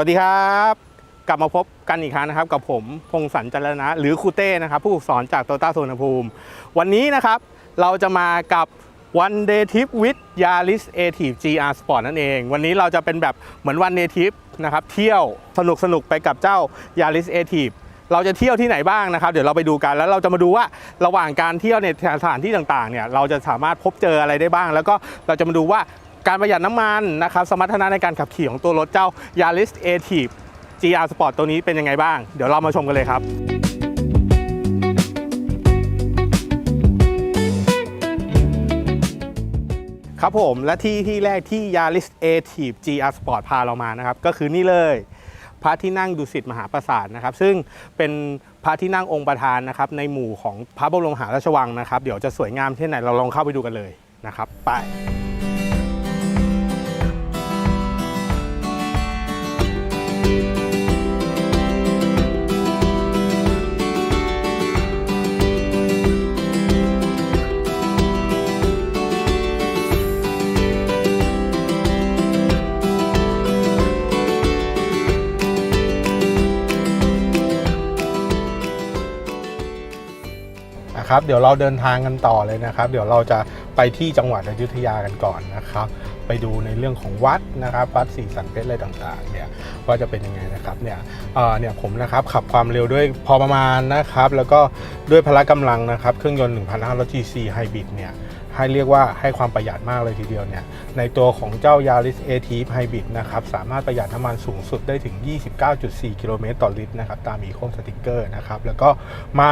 วัสดีครับ กลับมาพบกันอีกครั้งนะครับ กับผมพงศสันจันนะ หรือครูเต้นะครับ ผู้ฝึกสอนจากโตต้าสุวรรณภูมิ วันนี้นะครับ เราจะมากับ One Day Trip with Yaris a t i v e GR Sport นั่นเอง วันนี้เราจะเป็นแบบเหมือน One Day Trip นะครับ เที่ยวสนุกสนุกไปกับเจ้า Yaris a t i v e เราจะเที่ยวที่ไหนบ้างนะครับ เดี๋ยวเราไปดูกันแล้วเราจะมาดูว่าระหว่างการเที่ยวในสถานที่ต่างๆเนี่ยเราจะสามารถพบเจออะไรได้บ้าง แล้วก็เราจะมาดูว่า การประหยัดน้ำมันนะครับสมรรถนะในการขับขี่ของตัวรถเจ้า Yaris a t i v e GR Sport ตัวนี้เป็นยังไงบ้าง เดี๋ยวเรามาชมกันเลยครับครับผมและที่ที่แรกที่ Yaris a t i v e GR Sport พาเรามานะครับ ก็คือนี่เลยพระที่นั่งดุสิตมหาปราสาทนะครับ ซึ่งเป็นพระที่นั่งองค์ประธานนะครับในหมู่ของพระบรมมหาราชวังนะครับ เดี๋ยวจะสวยงามที่ไหนเราลองเข้าไปดูกันเลยนะครับ ไป นะครับ เดี๋ยวเราเดินทางกันต่อเลยนะครับ เดี๋ยวเราจะไปที่จังหวัดอยุธยากันก่อนนะครับ ไปดูในเรื่องของวัดนะครับวัดสีสันเพชรอะไรต่างๆเนี่ยว่าจะเป็นยังไงนะครับเนี่ยเออเนี่ยผมนะครับขับความเร็วด้วยพอประมาณนะครับ แล้วก็ด้วยพละกำลังนะครับ เครื่องยนต์ 1,500 cc ไฮบริดเนี่ย ให้เรียกว่าให้ความประหยัดมากเลยทีเดียวเนี่ยในตัวของเจ้า Yaris a t i v e Hybrid นะครับสามารถประหยัดน้ำมันสูงสุดได้ถึง 29.4 กิโลเมตรต่อลิตรนะครับตามอีโคสติกเกอร์นะครับแล้วก็มา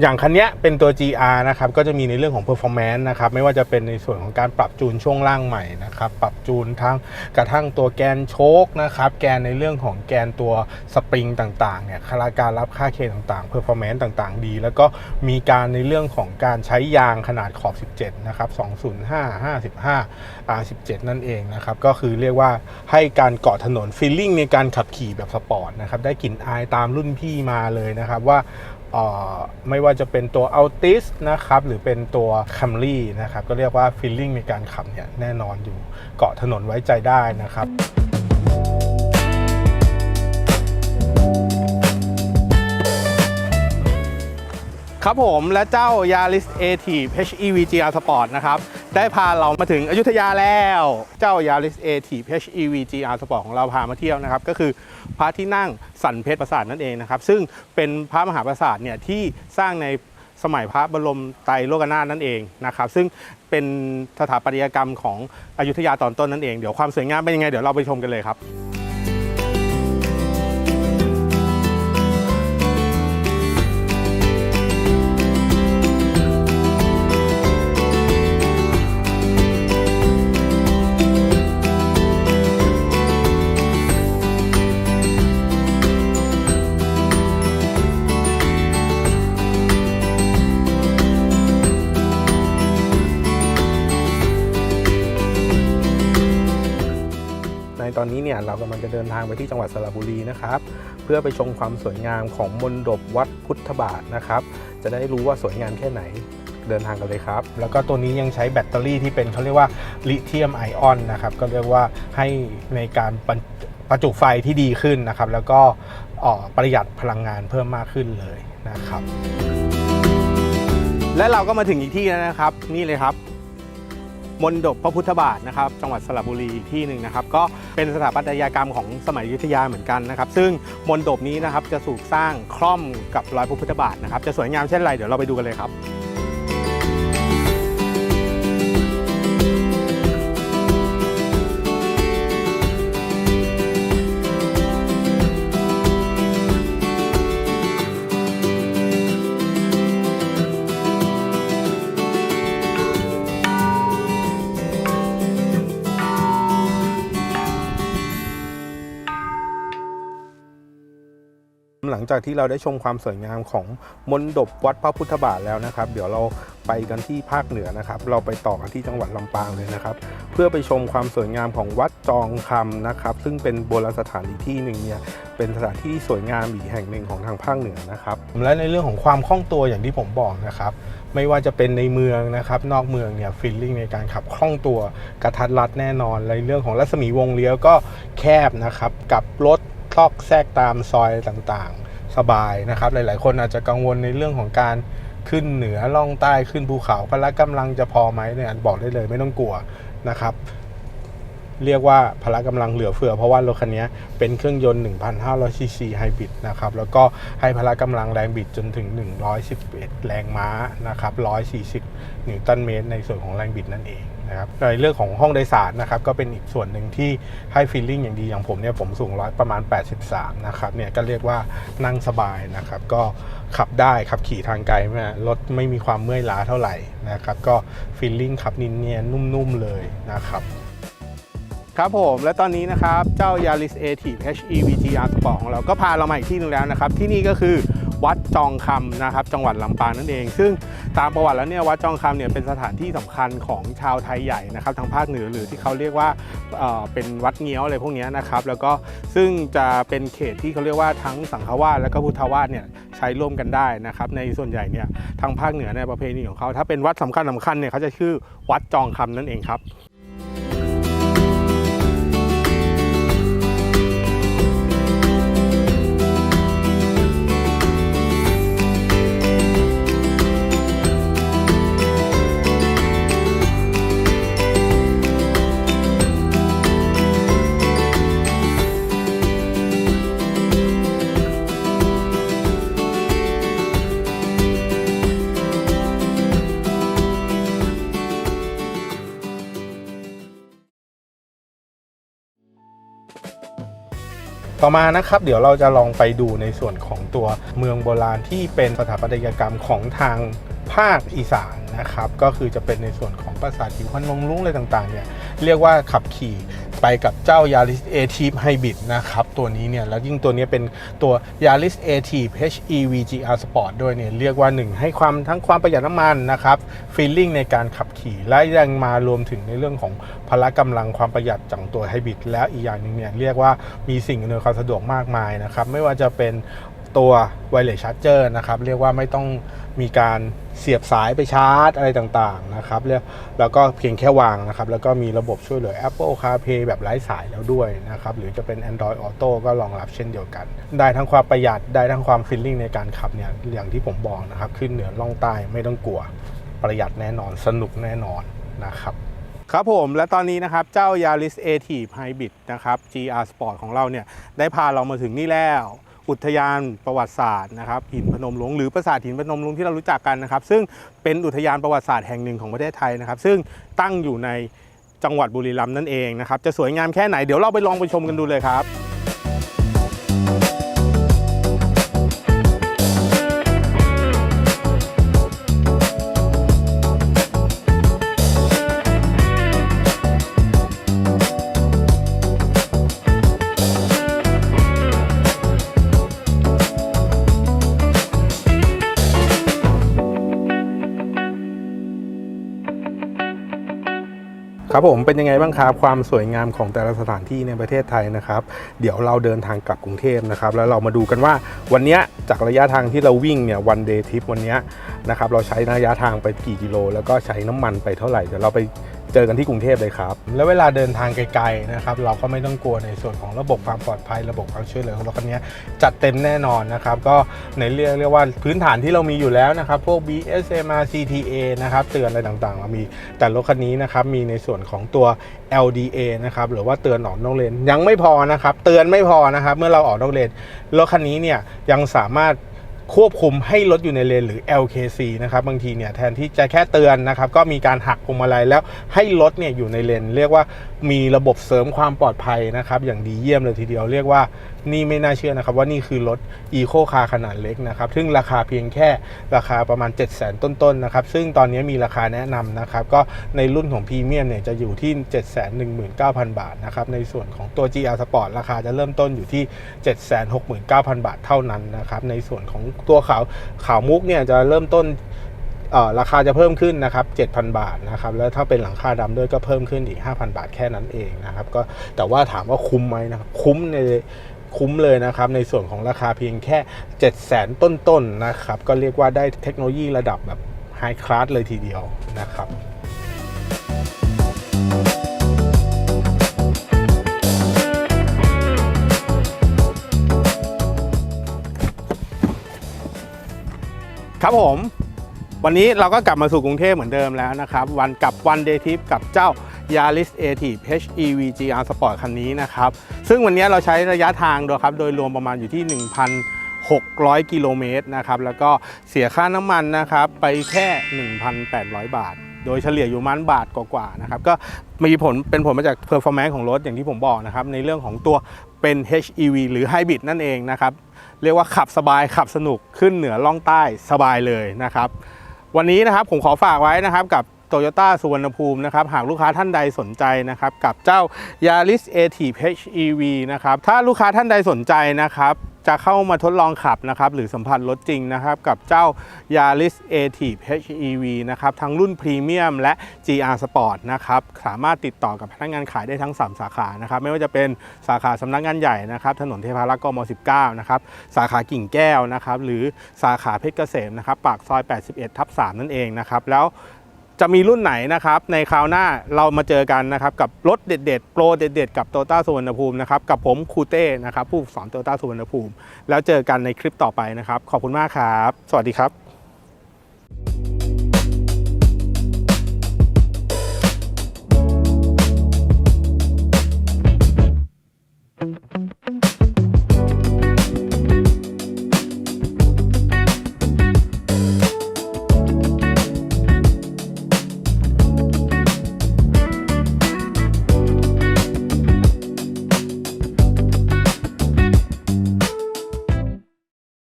อย่างคันเนี้ยเป็นตัว GR นะครับก็จะมีในเรื่องของ performance นะครับไม่ว่าจะเป็นในส่วนของการปรับจูนช่วงล่างใหม่นะครับปรับจูนทั้งกระทั่งตัวแกนโชคนะครับแกนในเรื่องของแกนตัวสปริงต่างๆเนี่ยคาราการรับค่าเคต่างๆ performance ต่างๆ ดี แล้วก็มีการในเรื่องของการใช้ยางขนาดขอบ 17 นะครับ205 55 R17 นั่นเองนะครับ ก็คือเรียกว่าให้การเกาะถนนฟีลลิ่งในการขับขี่แบบสปอร์ตนะครับ ได้กลิ่นอายตามรุ่นพี่มาเลยนะครับว่าไม่ว่าจะเป็นตัว Altis นะครับ หรือเป็นตัว Camry นะครับ ก็เรียกว่าฟีลลิ่งในการขับเนี่ยแน่นอนอยู่เกาะถนนไว้ใจได้นะครับ ครับผมและเจ้า Yaris a t i v e HEV GR Sport นะครับ ได้พาเรามาถึงอยุธยาแล้ว เจ้า Yaris a t i v e HEV GR Sport ของเราพามาเที่ยวนะครับ ก็คือพระที่นั่งสันเพชรปราสาทนั่นเองนะครับ ซึ่งเป็นพระมหาปราสาทเนี่ยที่สร้างในสมัยพระบรมไตรโลกนาถนั่นเองนะครับ ซึ่งเป็นสถาปัตยกรรมของอยุธยาตอนต้นนั่นเอง เดี๋ยวความสวยงามเป็นยังไงเดี๋ยวเราไปชมกันเลยครับ อนนี้เนี่ยเรากำลังจะเดินทางไปที่จังหวัดสระบุรีนะครับ เพื่อไปชมความสวยงามของมณฑปวัดพุทธบาทนะครับ จะได้รู้ว่าสวยงามแค่ไหนเดินทางกันเลยครับ แล้วก็ตัวนี้ยังใช้แบตเตอรี่ที่เป็นเขาเรียกว่าลิเธียมไอออนนะครับ ก็เรียกว่าให้ในการประจุไฟที่ดีขึ้นนะครับ แล้วก็ประหยัดพลังงานเพิ่มมากขึ้นเลยนะครับ และเราก็มาถึงอีกที่แล้วนะครับ นี่เลยครับ มณฑปพระพุทธบาทนะครับจังหวัดสระบุรีอีกที่หนึ่งนะครับก็เป็นสถาปัตยกรรมของสมัยอยุธยาเหมือนกันนะครับ ซึ่งมณฑปนี้นะครับจะถูกสร้างคล่อมกับรอยพระพุทธบาทนะครับจะสวยงามเช่นไรเดี๋ยวเราไปดูกันเลยครับ หลังจากที่เราได้ชมความสวยงามของมณฑปวัดพระพุทธบาทแล้วนะครับ เดี๋ยวเราไปกันที่ภาคเหนือนะครับ เราไปต่อกันที่จังหวัดลำปางเลยนะครับ เพื่อไปชมความสวยงามของวัดจองคำนะครับ ซึ่งเป็นโบราณสถานอีกที่หนึ่งเนี่ยเป็นสถานที่สวยงามอีกแห่งหนึ่งของทางภาคเหนือนะครับ และในเรื่องของความคล่องตัวอย่างที่ผมบอกนะครับ ไม่ว่าจะเป็นในเมืองนะครับ นอกเมืองเนี่ยฟีลลิ่งในการขับคล่องตัวกระทัดรัดแน่นอนในเรื่องของรัศมีวงเลี้ยวก็แคบนะครับกับรถ ซอกแทรกตามซอยต่างๆ สบายนะครับ หลาย ๆ คนอาจจะกังวลในเรื่องของการขึ้นเหนือล่องใต้ขึ้นภูเขาพละกำลังจะพอไหมเนี่ยบอกได้เลยไม่ต้องกลัวนะครับ เรียกว่าพละกำลังเหลือเฟือ เพราะว่ารถคันนี้เป็นเครื่องยนต์ 1,500ซีซีไฮบริดนะครับ แล้วก็ให้พละกำลังแรงบิดจนถึง 111 แรงม้านะครับ140 นิวตันเมตรในส่วนของแรงบิดนั่นเอง นะครับในเรื่องของห้องโดยสารนะครับก็เป็นอีกส่วนหนึ่งที่ให้ฟีลลิ่งอย่างดีอย่างผมเนี่ยผมสูงร้อยประมาณ 83 นะครับเนี่ยก็เรียกว่านั่งสบายนะครับก็ขับได้ขับขี่ทางไกลไม่รถไม่มีความเมื่อยล้าเท่าไหร่นะครับก็ฟีลลิ่งขับนินเนียนนุ่มๆเลยนะครับครับผมและตอนนี้นะครับเจ้า Yaris a t i v HEV GR Sport ของเราก็พาเรามาอีกที่หนึงแล้วนะครับ ที่นี่ก็คือวัดจองคำนะครับ จังหวัดลำปางนั่นเอง ซึ่ง ตามประวัติแล้วเนี่ยวัดจองคำเนี่ยเป็นสถานที่สำคัญของชาวไทยใหญ่นะครับทางภาคเหนือหรือที่เขาเรียกว่าเเป็นวัดเงี้ยวอะไรพวกนี้นะครับแล้วก็ซึ่งจะเป็นเขตที่เขาเรียกว่าทั้งสังฆวาสและก็พุทธวาสเนี่ยใช้ร่วมกันได้นะครับในส่วนใหญ่เนี่ยทางภาคเหนือในประเพณีของเขาถ้าเป็นวัดสำคัญสำคัญเนี่ยเขาจะชื่อวัดจองคำนั่นเองครับ ต่อมานะครับเดี๋ยวเราจะลองไปดูในส่วนของตัวเมืองโบราณที่เป็นสถาปัตยกรรมของทางภาคอีสานนะครับก็คือจะเป็นในส่วนของปราสาทหิวพนลงลุ้งอะไรต่างๆเนี่ย เรียกว่าขับขี่ไปกับเจ้า Yaris a t i v Hybrid นะครับ ตัวนี้เนี่ย แล้วยิ่งตัวนี้เป็นตัว Yaris a t i v HEV GR Sport ด้วยเนี่ย เรียกว่า1ให้ความทั้งความประหยัดน้ำมันนะครับฟีลลิ่งในการขับขี่ และยังมารวมถึงในเรื่องของพละกำลังความประหยัดจากตัวไฮบริดแล้วอีกอย่างหนึ่งเนี่ยเรียกว่ามีสิ่งอำนวยความสะดวกมากมายนะครับ ไม่ว่าจะเป็นตัวไวเลสชาร์จเจอร์นะครับ เรียกว่าไม่ต้องมีการเสียบสายไปชาร์จอะไรต่างๆนะครับแล้วก็เพียงแค่วางนะครับ แล้วก็มีระบบช่วยเหลือ Apple CarPlay แบบไร้สายแล้วด้วยนะครับ หรือจะเป็น Android Auto ก็รองรับเช่นเดียวกัน ได้ทั้งความประหยัดได้ทั้งความฟีลลิ่งในการขับเนี่ยอย่างที่ผมบอกนะครับ ขึ้นเหนือล่องใต้ไม่ต้องกลัว ประหยัดแน่นอนสนุกแน่นอนนะครับครับผมและตอนนี้นะครับเจ้า Yaris a t i v Hybrid นะครับ GR Sport ของเราเนี่ยได้พาเรามาถึงนี่แล้ว อุทยานประวัติศาสตร์นะครับหินพนมหลวงหรือปราสาทหินพนมหลวงที่เรารู้จักกันนะครับ ซึ่งเป็นอุทยานประวัติศาสตร์แห่งหนึ่งของประเทศไทยนะครับ ซึ่งตั้งอยู่ในจังหวัดบุรีรัมย์นั่นเองนะครับ จะสวยงามแค่ไหนเดี๋ยวเราไปลองไปชมกันดูเลยครับ ครับผมเป็นยังไงบ้างครับความสวยงามของแต่ละสถานที่ในประเทศไทยนะครับ เดี๋ยวเราเดินทางกลับกรุงเทพนะครับ แล้วเรามาดูกันว่าวันนี้จากระยะทางที่เราวิ่งเนี่ยวันเดย์ทริปวันนี้นะครับเราใช้ระยะทางไปกี่กิโล แล้วก็ใช้น้ำมันไปเท่าไหร่เดี๋ยวเราไป เจอกันที่กรุงเทพเลยครับ แล้วเวลาเดินทางไกลๆนะครับเราก็ไม่ต้องกลัวในส่วนของระบบความปลอดภัยระบบความช่วยเหลือของรถคันนี้จัดเต็มแน่นอนนะครับก็ในเรียกเรียกว่าพื้นฐานที่เรามีอยู่แล้วนะครับพวก BSMR CTA นะครับเตือนอะไรต่างๆ เรามีแต่รถคันนี้นะครับมีในส่วนของตัว LDA นะครับหรือว่าเตือนออกนอกเลนยังไม่พอนะครับเตือนไม่พอนะครับเมื่อเราออกนอกเลนรถคันนี้เนี่ยยังสามารถ ควบคุมให้รถอยู่ในเลนหรือ LKC นะครับบางทีเนี่ยแทนที่จะแค่เตือนนะครับก็มีการหักพวงมาลัยแล้วให้รถเนี่ยอยู่ในเลน เรียกว่ามีระบบเสริมความปลอดภัยนะครับอย่างดีเยี่ยมเลยทีเดียวเรียกว่านี่ไม่น่าเชื่อนะครับว่านี่คือรถ Eco Car ขนาดเล็กนะครับ ซึ่งราคาเพียงแค่ราคาประมาณ 7 0 0 0 0 0 ต้นๆนะครับ ซึ่งตอนนี้มีราคาแนะนำนะครับ ก็ในรุ่นของพรีเมียมเนี่ยจะอยู่ที่ 719,000 บาทนะครับ ในส่วนของตัว GR Sport ราคาจะเริ่มต้นอยู่ที่ 769,000 บาทเท่านั้นนะครับ ในส่วนของตัวขาวขาวมุกเนี่ยจะเริ่มต้นเอ่อราคาจะเพิ่มขึ้นนะครับ 7,000 บาทนะครับ แล้วถ้าเป็นหลังคาดำด้วยก็เพิ่มขึ้นอีก 5,000 บาทแค่นั้นเองนะครับ ก็แต่ว่าถามว่าคุ้มไหมนะครับ คุ้มใน คุ้มเลยนะครับ ในส่วนของราคาเพียงแค่ 7 0 0 0สนต้นๆนนะครับ ก็เรียกว่าได้เทคโนโลยีระดับแบบไฮคลาสเลยทีเดียวนะครับครับผม วันนี้เราก็กลับมาสู่กรุงเทพเหมือนเดิมแล้วนะครับ วันกับวันเดทิปกับเจ้า Yaris a t i v HEV GR Sport คันนี้นะครับ ซึ่งวันนี้เราใช้ระยะทางโดยครับ โดยรวมประมาณอยู่ที่ 1,600 กิโลเมตรนะครับ แล้วก็เสียค่าน้ำมันนะครับ ไปแค่ 1,800 บาทโดยเฉลี่ยอยู่มันบาทกว่าๆนะครับก็มีผลเป็นผลมาจาก performance ของรถอย่างที่ผมบอกนะครับในเรื่องของตัวเป็น HEV หรือ Hybrid นั่นเองนะครับเรียกว่าขับสบายขับสนุกขึ้นเหนือล่องใต้สบายเลยนะครับวันนี้นะครับผมขอฝากไว้นะครับกับ Toyota สุวรรณภูมินะครับหากลูกค้าท่านใดสนใจนะครับกับเจ้า Yaris a t i v HEV นะครับถ้าลูกค้าท่านใดสนใจนะครับจะเข้ามาทดลองขับนะครับหรือสัมผัสรถจริงนะครับกับเจ้า Yaris a t i v HEV นะครับทั้งรุ่นพรีเมียมและ GR Sport นะครับสามารถติดต่อกับพนักงานขายได้ทั้ง 3 สาขานะครับไม่ว่าจะเป็นสาขาสำนักงานใหญ่นะครับถนนเทพารักษ์กม 19 นะครับสาขากิ่งแก้วนะครับหรือสาขาเพชรเกษมนะครับปากซอย 81 ทับ 3 นั่นเองนะครับแล้ว จะมีรุ่นไหนนะครับในคราวหน้าเรามาเจอกันนะครับกับรถเด็ดๆโปรเด็ดๆกับโตต้าสุวรรณภูมินะครับกับผมคูเต้นะครับผู้สอนโตต้าสุวรรณภูมิ แล้วเจอกันในคลิปต่อไปนะครับ ขอบคุณมากครับ สวัสดีครับ